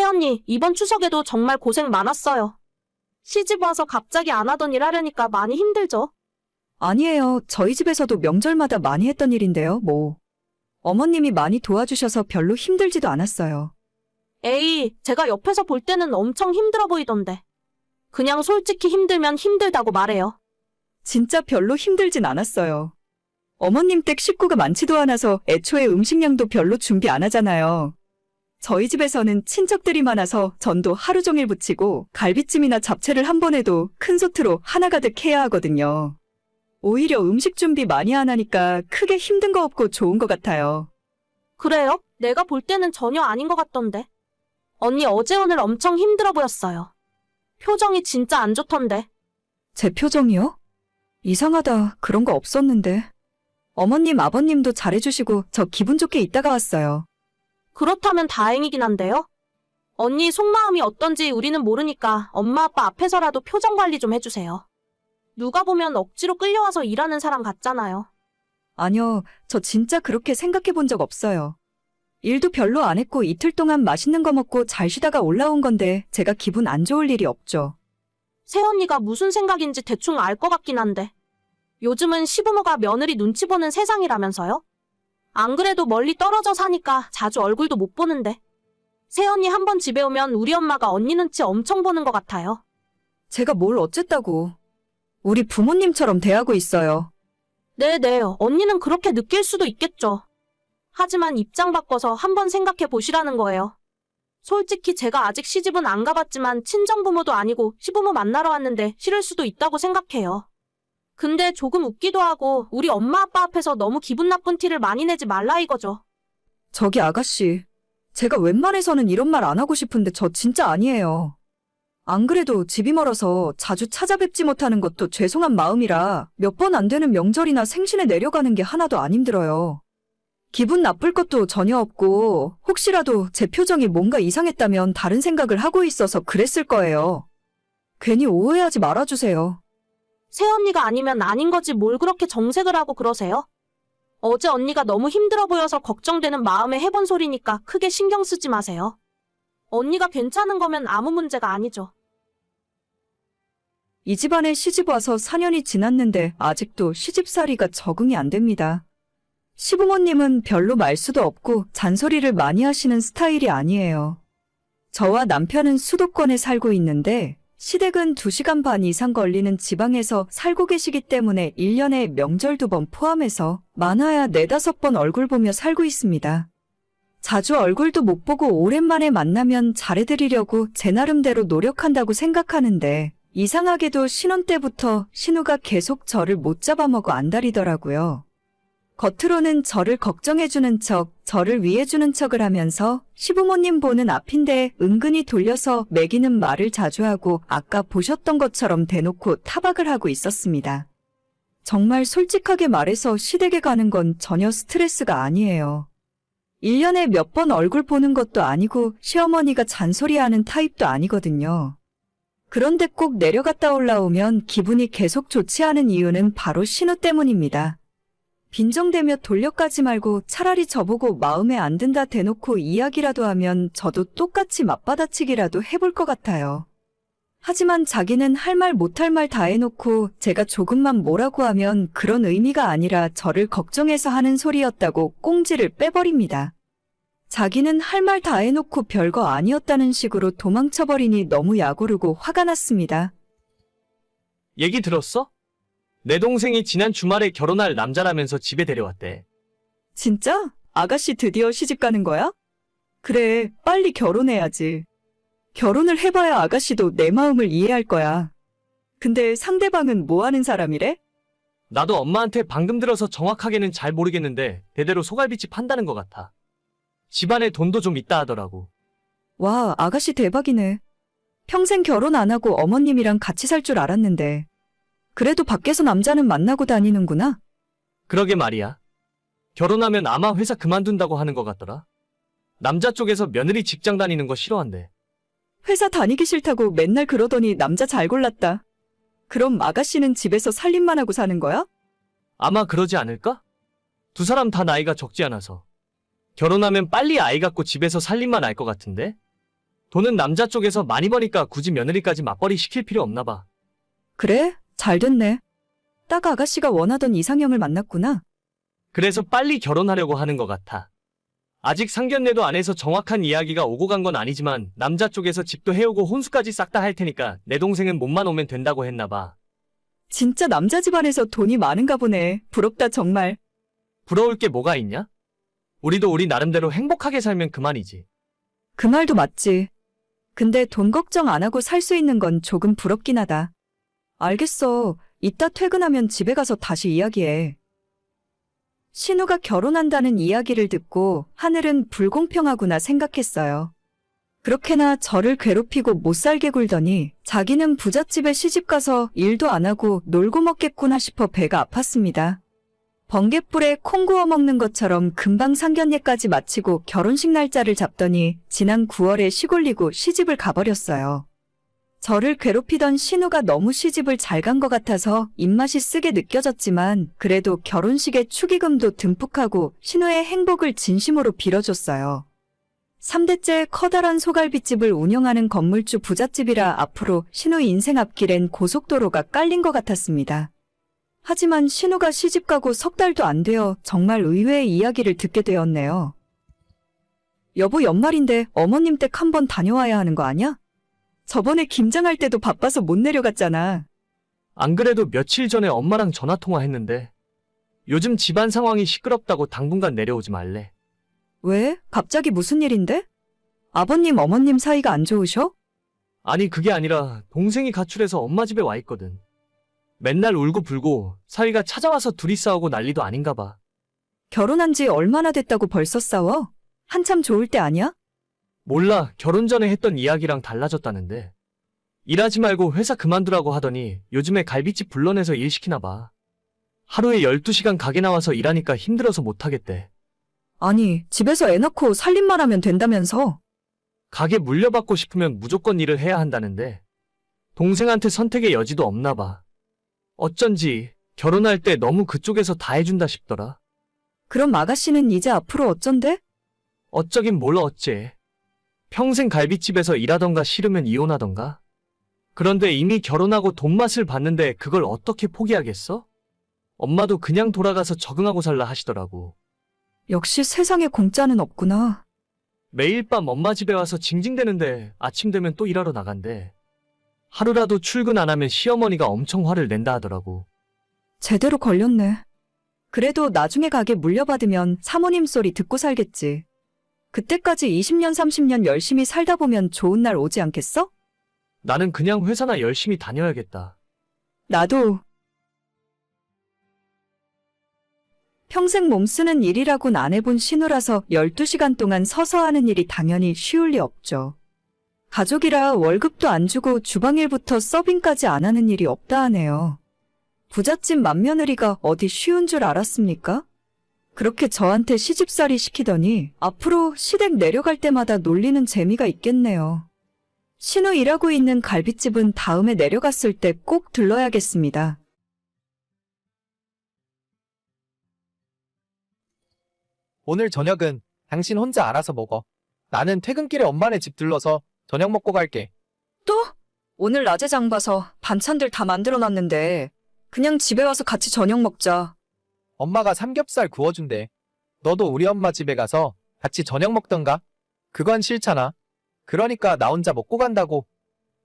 새언니, 이번 추석에도 정말 고생 많았어요. 시집 와서 갑자기 안 하던 일 하려니까 많이 힘들죠? 아니에요. 저희 집에서도 명절마다 많이 했던 일인데요, 뭐. 어머님이 많이 도와주셔서 별로 힘들지도 않았어요. 에이, 제가 옆에서 볼 때는 엄청 힘들어 보이던데. 그냥 솔직히 힘들면 힘들다고 말해요. 진짜 별로 힘들진 않았어요. 어머님 댁 식구가 많지도 않아서 애초에 음식량도 별로 준비 안 하잖아요. 저희 집에서는 친척들이 많아서 전도 하루 종일 부치고 갈비찜이나 잡채를 한 번 해도 큰 소트로 하나 가득 해야 하거든요. 오히려 음식 준비 많이 안 하니까 크게 힘든 거 없고 좋은 것 같아요. 그래요? 내가 볼 때는 전혀 아닌 것 같던데. 언니 어제 오늘 엄청 힘들어 보였어요. 표정이 진짜 안 좋던데. 제 표정이요? 이상하다. 그런 거 없었는데. 어머님, 아버님도 잘해주시고 저 기분 좋게 있다가 왔어요. 그렇다면 다행이긴 한데요. 언니 속마음이 어떤지 우리는 모르니까 엄마 아빠 앞에서라도 표정 관리 좀 해주세요. 누가 보면 억지로 끌려와서 일하는 사람 같잖아요. 아니요, 저 진짜 그렇게 생각해 본 적 없어요. 일도 별로 안 했고 이틀 동안 맛있는 거 먹고 잘 쉬다가 올라온 건데 제가 기분 안 좋을 일이 없죠. 새언니가 무슨 생각인지 대충 알 것 같긴 한데. 요즘은 시부모가 며느리 눈치 보는 세상이라면서요? 안 그래도 멀리 떨어져 사니까 자주 얼굴도 못 보는데. 새언니 한 번 집에 오면 우리 엄마가 언니 눈치 엄청 보는 것 같아요. 제가 뭘 어쨌다고. 우리 부모님처럼 대하고 있어요. 네네, 언니는 그렇게 느낄 수도 있겠죠. 하지만 입장 바꿔서 한번 생각해 보시라는 거예요. 솔직히 제가 아직 시집은 안 가봤지만 친정부모도 아니고 시부모 만나러 왔는데 싫을 수도 있다고 생각해요. 근데 조금 웃기도 하고 우리 엄마 아빠 앞에서 너무 기분 나쁜 티를 많이 내지 말라 이거죠. 저기 아가씨. 제가 웬만해서는 이런 말 안 하고 싶은데 저 진짜 아니에요. 안 그래도 집이 멀어서 자주 찾아뵙지 못하는 것도 죄송한 마음이라 몇 번 안 되는 명절이나 생신에 내려가는 게 하나도 안 힘들어요. 기분 나쁠 것도 전혀 없고 혹시라도 제 표정이 뭔가 이상했다면 다른 생각을 하고 있어서 그랬을 거예요. 괜히 오해하지 말아주세요. 새언니가 아니면 아닌 거지 뭘 그렇게 정색을 하고 그러세요? 어제 언니가 너무 힘들어 보여서 걱정되는 마음에 해본 소리니까 크게 신경 쓰지 마세요. 언니가 괜찮은 거면 아무 문제가 아니죠. 이 집안에 시집 와서 4년이 지났는데 아직도 시집살이가 적응이 안 됩니다. 시부모님은 별로 말수도 없고 잔소리를 많이 하시는 스타일이 아니에요. 저와 남편은 수도권에 살고 있는데 시댁은 2시간 반 이상 걸리는 지방에서 살고 계시기 때문에 1년에 명절 두 번 포함해서 많아야 네다섯 번 얼굴 보며 살고 있습니다. 자주 얼굴도 못 보고 오랜만에 만나면 잘해드리려고 제 나름대로 노력한다고 생각하는데 이상하게도 신혼 때부터 신우가 계속 저를 못 잡아먹어 안달이더라고요. 겉으로는 저를 걱정해주는 척, 저를 위해주는 척을 하면서 시부모님 보는 앞인데 은근히 돌려서 매기는 말을 자주 하고 아까 보셨던 것처럼 대놓고 타박을 하고 있었습니다. 정말 솔직하게 말해서 시댁에 가는 건 전혀 스트레스가 아니에요. 1년에 몇 번 얼굴 보는 것도 아니고 시어머니가 잔소리하는 타입도 아니거든요. 그런데 꼭 내려갔다 올라오면 기분이 계속 좋지 않은 이유는 바로 신우 때문입니다. 빈정대며 돌려까지 말고 차라리 저보고 마음에 안 든다 대놓고 이야기라도 하면 저도 똑같이 맞받아치기라도 해볼 것 같아요. 하지만 자기는 할 말 못할 말 다 해놓고 제가 조금만 뭐라고 하면 그런 의미가 아니라 저를 걱정해서 하는 소리였다고 꽁지를 빼버립니다. 자기는 할 말 다 해놓고 별거 아니었다는 식으로 도망쳐버리니 너무 약오르고 화가 났습니다. 얘기 들었어? 내 동생이 지난 주말에 결혼할 남자라면서 집에 데려왔대. 진짜? 아가씨 드디어 시집 가는 거야? 그래, 빨리 결혼해야지. 결혼을 해봐야 아가씨도 내 마음을 이해할 거야. 근데 상대방은 뭐 하는 사람이래? 나도 엄마한테 방금 들어서 정확하게는 잘 모르겠는데 대대로 소갈비집 한다는 것 같아. 집안에 돈도 좀 있다 하더라고. 와, 아가씨 대박이네. 평생 결혼 안 하고 어머님이랑 같이 살 줄 알았는데. 그래도 밖에서 남자는 만나고 다니는구나? 그러게 말이야. 결혼하면 아마 회사 그만둔다고 하는 것 같더라. 남자 쪽에서 며느리 직장 다니는 거 싫어한대. 회사 다니기 싫다고 맨날 그러더니 남자 잘 골랐다. 그럼 아가씨는 집에서 살림만 하고 사는 거야? 아마 그러지 않을까? 두 사람 다 나이가 적지 않아서. 결혼하면 빨리 아이 갖고 집에서 살림만 할 것 같은데? 돈은 남자 쪽에서 많이 버니까 굳이 며느리까지 맞벌이 시킬 필요 없나 봐. 그래? 잘 됐네. 딱 아가씨가 원하던 이상형을 만났구나. 그래서 빨리 결혼하려고 하는 것 같아. 아직 상견례도 안 해서 정확한 이야기가 오고 간 건 아니지만 남자 쪽에서 집도 해오고 혼수까지 싹 다 할 테니까 내 동생은 몸만 오면 된다고 했나 봐. 진짜 남자 집안에서 돈이 많은가 보네. 부럽다, 정말. 부러울 게 뭐가 있냐? 우리도 우리 나름대로 행복하게 살면 그만이지. 그 말도 맞지. 근데 돈 걱정 안 하고 살 수 있는 건 조금 부럽긴 하다. 알겠어. 이따 퇴근하면 집에 가서 다시 이야기해. 신우가 결혼한다는 이야기를 듣고 하늘은 불공평하구나 생각했어요. 그렇게나 저를 괴롭히고 못 살게 굴더니 자기는 부잣집에 시집가서 일도 안 하고 놀고 먹겠구나 싶어 배가 아팠습니다. 번갯불에 콩 구워 먹는 것처럼 금방 상견례까지 마치고 결혼식 날짜를 잡더니 지난 9월에 시골리고 시집을 가버렸어요. 저를 괴롭히던 신우가 너무 시집을 잘 간 것 같아서 입맛이 쓰게 느껴졌지만 그래도 결혼식에 축의금도 듬뿍 하고 신우의 행복을 진심으로 빌어줬어요. 3대째 커다란 소갈비집을 운영하는 건물주 부잣집이라 앞으로 신우 인생 앞길엔 고속도로가 깔린 것 같았습니다. 하지만 신우가 시집가고 석 달도 안 되어 정말 의외의 이야기를 듣게 되었네요. 여보 연말인데 어머님 댁 한번 다녀와야 하는 거 아냐? 저번에 김장할 때도 바빠서 못 내려갔잖아. 안 그래도 며칠 전에 엄마랑 전화 통화했는데 요즘 집안 상황이 시끄럽다고 당분간 내려오지 말래. 왜? 갑자기 무슨 일인데? 아버님 어머님 사이가 안 좋으셔? 아니 그게 아니라 동생이 가출해서 엄마 집에 와 있거든. 맨날 울고 불고 사위가 찾아와서 둘이 싸우고 난리도 아닌가 봐. 결혼한 지 얼마나 됐다고 벌써 싸워? 한참 좋을 때 아니야? 몰라 결혼 전에 했던 이야기랑 달라졌다는데. 일하지 말고 회사 그만두라고 하더니 요즘에 갈비집 불러내서 일 시키나 봐. 하루에 12시간 가게 나와서 일하니까 힘들어서 못하겠대. 아니, 집에서 애 낳고 살림만 하면 된다면서. 가게 물려받고 싶으면 무조건 일을 해야 한다는데 동생한테 선택의 여지도 없나 봐. 어쩐지 결혼할 때 너무 그쪽에서 다 해준다 싶더라. 그럼 아가씨는 이제 앞으로 어쩐대? 어쩌긴 뭘 어째. 평생 갈비집에서 일하던가 싫으면 이혼하던가. 그런데 이미 결혼하고 돈 맛을 봤는데 그걸 어떻게 포기하겠어? 엄마도 그냥 돌아가서 적응하고 살라 하시더라고. 역시 세상에 공짜는 없구나. 매일 밤 엄마 집에 와서 징징대는데 아침 되면 또 일하러 나간대. 하루라도 출근 안 하면 시어머니가 엄청 화를 낸다 하더라고. 제대로 걸렸네. 그래도 나중에 가게 물려받으면 사모님 소리 듣고 살겠지. 그때까지 20년, 30년 열심히 살다 보면 좋은 날 오지 않겠어? 나는 그냥 회사나 열심히 다녀야겠다. 나도. 평생 몸쓰는 일이라곤 안 해본 신우라서 12시간 동안 서서 하는 일이 당연히 쉬울 리 없죠. 가족이라 월급도 안 주고 주방일부터 서빙까지 안 하는 일이 없다 하네요. 부잣집 맏며느리가 어디 쉬운 줄 알았습니까? 그렇게 저한테 시집살이 시키더니 앞으로 시댁 내려갈 때마다 놀리는 재미가 있겠네요. 신우 일하고 있는 갈비집은 다음에 내려갔을 때 꼭 들러야겠습니다. 오늘 저녁은 당신 혼자 알아서 먹어. 나는 퇴근길에 엄마네 집 들러서 저녁 먹고 갈게. 또? 오늘 낮에 장 봐서 반찬들 다 만들어 놨는데 그냥 집에 와서 같이 저녁 먹자. 엄마가 삼겹살 구워준대. 너도 우리 엄마 집에 가서 같이 저녁 먹던가? 그건 싫잖아. 그러니까 나 혼자 먹고 간다고.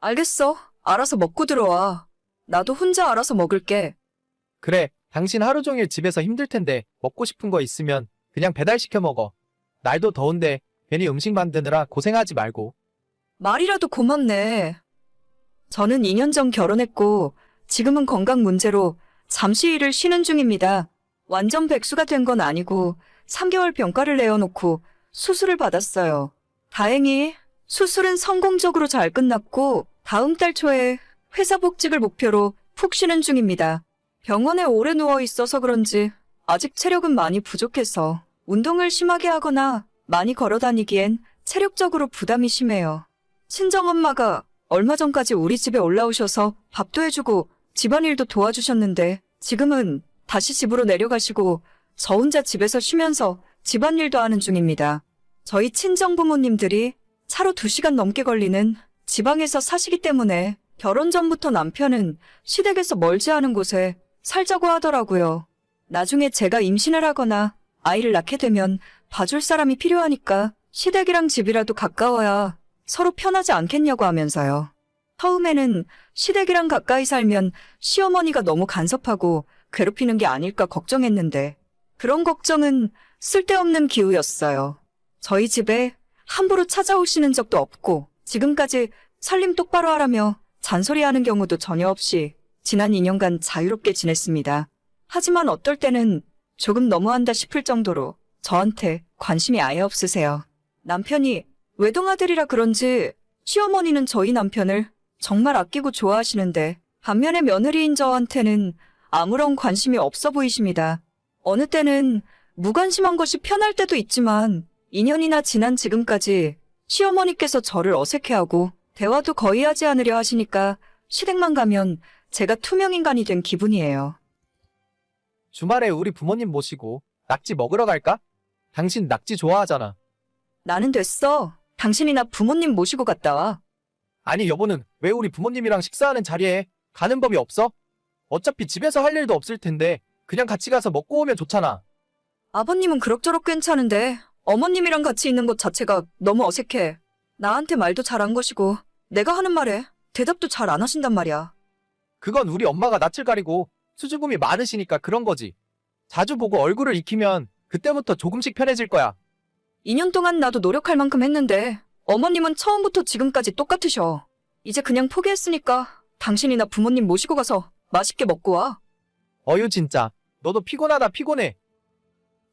알겠어. 알아서 먹고 들어와. 나도 혼자 알아서 먹을게. 그래, 당신 하루 종일 집에서 힘들 텐데 먹고 싶은 거 있으면 그냥 배달시켜 먹어. 날도 더운데 괜히 음식 만드느라 고생하지 말고. 말이라도 고맙네. 저는 2년 전 결혼했고 지금은 건강 문제로 잠시 일을 쉬는 중입니다. 완전 백수가 된 건 아니고 3개월 병가를 내어놓고 수술을 받았어요. 다행히 수술은 성공적으로 잘 끝났고 다음 달 초에 회사 복직을 목표로 푹 쉬는 중입니다. 병원에 오래 누워 있어서 그런지 아직 체력은 많이 부족해서 운동을 심하게 하거나 많이 걸어 다니기엔 체력적으로 부담이 심해요. 친정엄마가 얼마 전까지 우리 집에 올라오셔서 밥도 해주고 집안일도 도와주셨는데 지금은 다시 집으로 내려가시고 저 혼자 집에서 쉬면서 집안일도 하는 중입니다. 저희 친정 부모님들이 차로 2시간 넘게 걸리는 지방에서 사시기 때문에 결혼 전부터 남편은 시댁에서 멀지 않은 곳에 살자고 하더라고요. 나중에 제가 임신을 하거나 아이를 낳게 되면 봐줄 사람이 필요하니까 시댁이랑 집이라도 가까워야 서로 편하지 않겠냐고 하면서요. 처음에는 시댁이랑 가까이 살면 시어머니가 너무 간섭하고 괴롭히는 게 아닐까 걱정했는데 그런 걱정은 쓸데없는 기우였어요. 저희 집에 함부로 찾아오시는 적도 없고 지금까지 살림 똑바로 하라며 잔소리하는 경우도 전혀 없이 지난 2년간 자유롭게 지냈습니다. 하지만 어떨 때는 조금 너무한다 싶을 정도로 저한테 관심이 아예 없으세요. 남편이 외동아들이라 그런지 시어머니는 저희 남편을 정말 아끼고 좋아하시는데 반면에 며느리인 저한테는 아무런 관심이 없어 보이십니다. 어느 때는 무관심한 것이 편할 때도 있지만 2년이나 지난 지금까지 시어머니께서 저를 어색해하고 대화도 거의 하지 않으려 하시니까 시댁만 가면 제가 투명인간이 된 기분이에요. 주말에 우리 부모님 모시고 낙지 먹으러 갈까? 당신 낙지 좋아하잖아. 나는 됐어. 당신이나 부모님 모시고 갔다 와. 아니 여보는 왜 우리 부모님이랑 식사하는 자리에 가는 법이 없어? 어차피 집에서 할 일도 없을 텐데 그냥 같이 가서 먹고 오면 좋잖아. 아버님은 그럭저럭 괜찮은데 어머님이랑 같이 있는 것 자체가 너무 어색해. 나한테 말도 잘안 것이고 내가 하는 말에 대답도 잘 안 하신단 말이야. 그건 우리 엄마가 낯을 가리고 수줍음이 많으시니까 그런 거지. 자주 보고 얼굴을 익히면 그때부터 조금씩 편해질 거야. 2년 동안 나도 노력할 만큼 했는데 어머님은 처음부터 지금까지 똑같으셔. 이제 그냥 포기했으니까 당신이나 부모님 모시고 가서 맛있게 먹고 와. 어유 진짜. 너도 피곤하다 피곤해.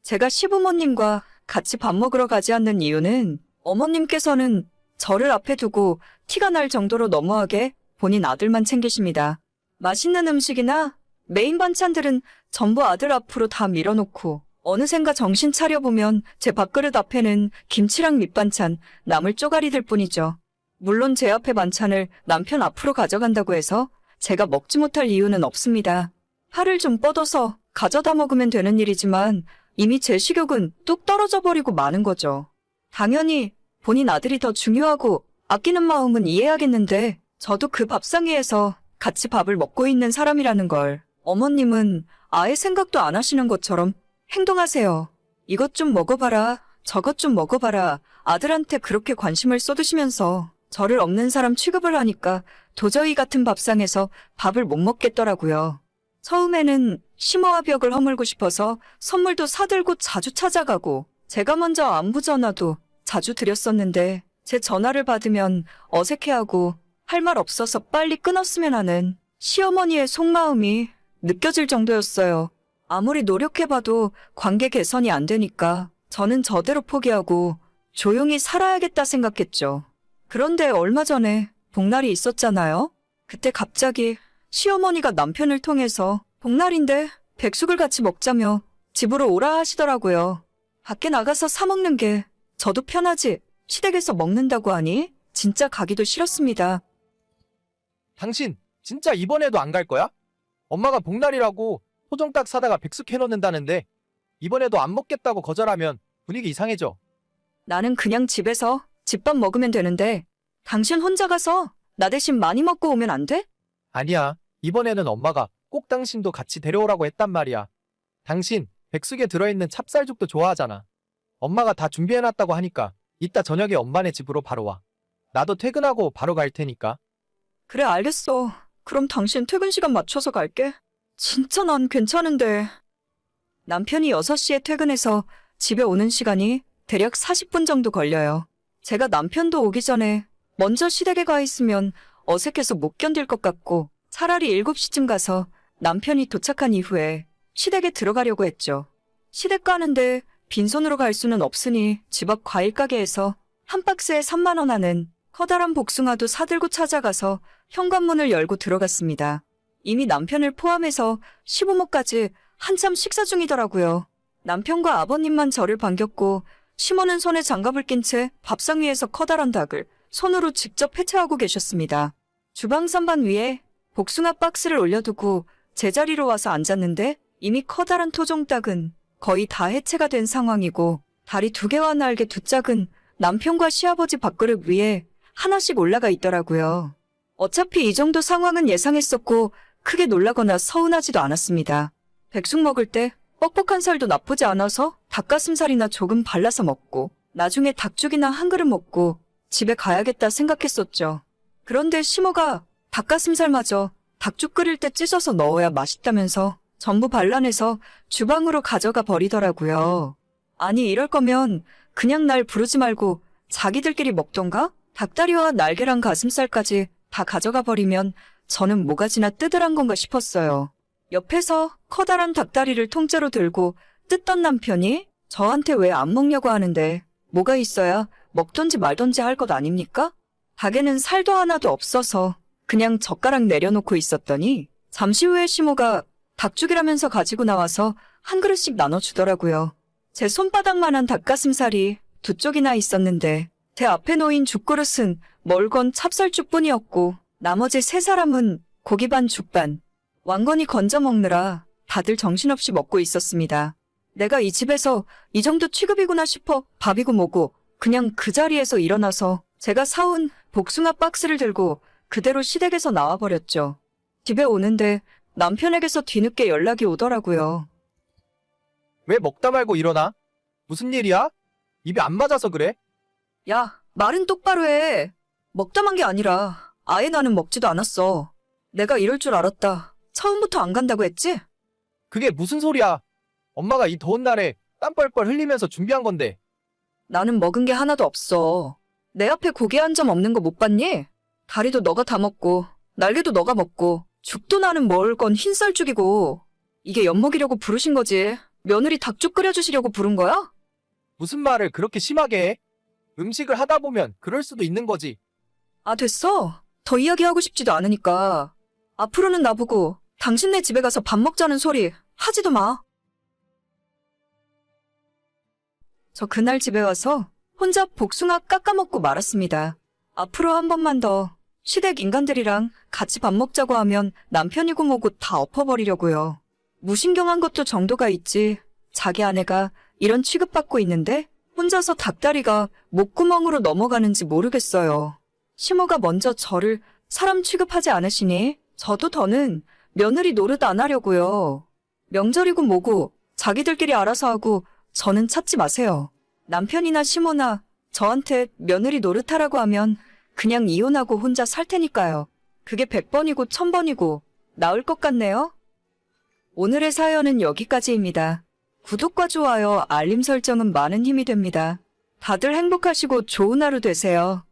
제가 시부모님과 같이 밥 먹으러 가지 않는 이유는 어머님께서는 저를 앞에 두고 티가 날 정도로 너무하게 본인 아들만 챙기십니다. 맛있는 음식이나 메인 반찬들은 전부 아들 앞으로 다 밀어놓고 어느샌가 정신 차려보면 제 밥그릇 앞에는 김치랑 밑반찬, 나물 쪼가리들 뿐이죠. 물론 제 앞에 반찬을 남편 앞으로 가져간다고 해서 제가 먹지 못할 이유는 없습니다. 팔을 좀 뻗어서 가져다 먹으면 되는 일이지만 이미 제 식욕은 뚝 떨어져 버리고 마는 거죠. 당연히 본인 아들이 더 중요하고 아끼는 마음은 이해하겠는데 저도 그 밥상 위에서 같이 밥을 먹고 있는 사람이라는 걸 어머님은 아예 생각도 안 하시는 것처럼 행동하세요. 이것 좀 먹어봐라, 저것 좀 먹어봐라. 아들한테 그렇게 관심을 쏟으시면서 저를 없는 사람 취급을 하니까 도저히 같은 밥상에서 밥을 못 먹겠더라고요. 처음에는 심호와 벽을 허물고 싶어서 선물도 사들고 자주 찾아가고 제가 먼저 안부 전화도 자주 드렸었는데 제 전화를 받으면 어색해하고 할 말 없어서 빨리 끊었으면 하는 시어머니의 속마음이 느껴질 정도였어요. 아무리 노력해봐도 관계 개선이 안 되니까 저는 저대로 포기하고 조용히 살아야겠다 생각했죠. 그런데 얼마 전에 복날이 있었잖아요? 그때 갑자기 시어머니가 남편을 통해서 복날인데 백숙을 같이 먹자며 집으로 오라 하시더라고요. 밖에 나가서 사 먹는 게 저도 편하지 시댁에서 먹는다고 하니 진짜 가기도 싫었습니다. 당신 진짜 이번에도 안 갈 거야? 엄마가 복날이라고 소정딱 사다가 백숙 해놓는다는데 이번에도 안 먹겠다고 거절하면 분위기 이상해져. 나는 그냥 집에서 집밥 먹으면 되는데 당신 혼자 가서 나 대신 많이 먹고 오면 안 돼? 아니야. 이번에는 엄마가 꼭 당신도 같이 데려오라고 했단 말이야. 당신 백숙에 들어있는 찹쌀죽도 좋아하잖아. 엄마가 다 준비해놨다고 하니까 이따 저녁에 엄마네 집으로 바로 와. 나도 퇴근하고 바로 갈 테니까. 그래 알겠어. 그럼 당신 퇴근 시간 맞춰서 갈게. 진짜 난 괜찮은데. 남편이 6시에 퇴근해서 집에 오는 시간이 대략 40분 정도 걸려요. 제가 남편도 오기 전에 먼저 시댁에 가 있으면 어색해서 못 견딜 것 같고 차라리 7시쯤 가서 남편이 도착한 이후에 시댁에 들어가려고 했죠. 시댁 가는데 빈손으로 갈 수는 없으니 집 앞 과일 가게에서 한 박스에 3만 원 하는 커다란 복숭아도 사들고 찾아가서 현관문을 열고 들어갔습니다. 이미 남편을 포함해서 시부모까지 한참 식사 중이더라고요. 남편과 아버님만 저를 반겼고 시모는 손에 장갑을 낀 채 밥상 위에서 커다란 닭을 손으로 직접 해체하고 계셨습니다. 주방 선반 위에 복숭아 박스를 올려두고 제자리로 와서 앉았는데 이미 커다란 토종닭은 거의 다 해체가 된 상황이고 다리 두 개와 날개 두 짝은 남편과 시아버지 밥그릇 위에 하나씩 올라가 있더라고요. 어차피 이 정도 상황은 예상했었고 크게 놀라거나 서운하지도 않았습니다. 백숙 먹을 때 뻑뻑한 살도 나쁘지 않아서 닭가슴살이나 조금 발라서 먹고 나중에 닭죽이나 한 그릇 먹고 집에 가야겠다 생각했었죠. 그런데 시모가 닭가슴살마저 닭죽 끓일 때 찢어서 넣어야 맛있다면서 전부 발라내서 주방으로 가져가 버리더라고요. 아니 이럴 거면 그냥 날 부르지 말고 자기들끼리 먹던가? 닭다리와 날개랑 가슴살까지 다 가져가 버리면 저는 모가지나 뜯으란 건가 싶었어요. 옆에서 커다란 닭다리를 통째로 들고 뜯던 남편이 저한테 왜 안 먹냐고 하는데 뭐가 있어야 먹던지 말던지 할 것 아닙니까? 닭에는 살도 하나도 없어서 그냥 젓가락 내려놓고 있었더니 잠시 후에 시모가 닭죽이라면서 가지고 나와서 한 그릇씩 나눠주더라고요. 제 손바닥만한 닭가슴살이 두 쪽이나 있었는데 제 앞에 놓인 죽그릇은 멀건 찹쌀죽뿐이었고 나머지 세 사람은 고기 반 죽반 왕건이 건져 먹느라 다들 정신없이 먹고 있었습니다. 내가 이 집에서 이 정도 취급이구나 싶어 밥이고 뭐고 그냥 그 자리에서 일어나서 제가 사온 복숭아 박스를 들고 그대로 시댁에서 나와버렸죠. 집에 오는데 남편에게서 뒤늦게 연락이 오더라고요. 왜 먹다 말고 일어나? 무슨 일이야? 입이 안 맞아서 그래? 야, 말은 똑바로 해. 먹다만 게 아니라 아예 나는 먹지도 않았어. 내가 이럴 줄 알았다. 처음부터 안 간다고 했지? 그게 무슨 소리야? 엄마가 이 더운 날에 땀 뻘뻘 흘리면서 준비한 건데. 나는 먹은 게 하나도 없어. 내 앞에 고기 한 점 없는 거 못 봤니? 다리도 너가 다 먹고, 날개도 너가 먹고, 죽도 나는 먹을 건 흰쌀죽이고. 이게 엿먹이려고 부르신 거지. 며느리 닭죽 끓여주시려고 부른 거야? 무슨 말을 그렇게 심하게 해? 음식을 하다 보면 그럴 수도 있는 거지. 아, 됐어. 더 이야기하고 싶지도 않으니까. 앞으로는 나보고 당신네 집에 가서 밥 먹자는 소리 하지도 마. 저 그날 집에 와서 혼자 복숭아 깎아먹고 말았습니다. 앞으로 한 번만 더 시댁 인간들이랑 같이 밥 먹자고 하면 남편이고 뭐고 다 엎어버리려고요. 무신경한 것도 정도가 있지. 자기 아내가 이런 취급받고 있는데 혼자서 닭다리가 목구멍으로 넘어가는지 모르겠어요. 시모가 먼저 저를 사람 취급하지 않으시니 저도 더는 며느리 노릇 안 하려고요. 명절이고 뭐고 자기들끼리 알아서 하고 저는 찾지 마세요. 남편이나 시모나 저한테 며느리 노릇하라고 하면 그냥 이혼하고 혼자 살 테니까요. 그게 100번이고 1000번이고 나을 것 같네요. 오늘의 사연은 여기까지입니다. 구독과 좋아요, 알림 설정은 많은 힘이 됩니다. 다들 행복하시고 좋은 하루 되세요.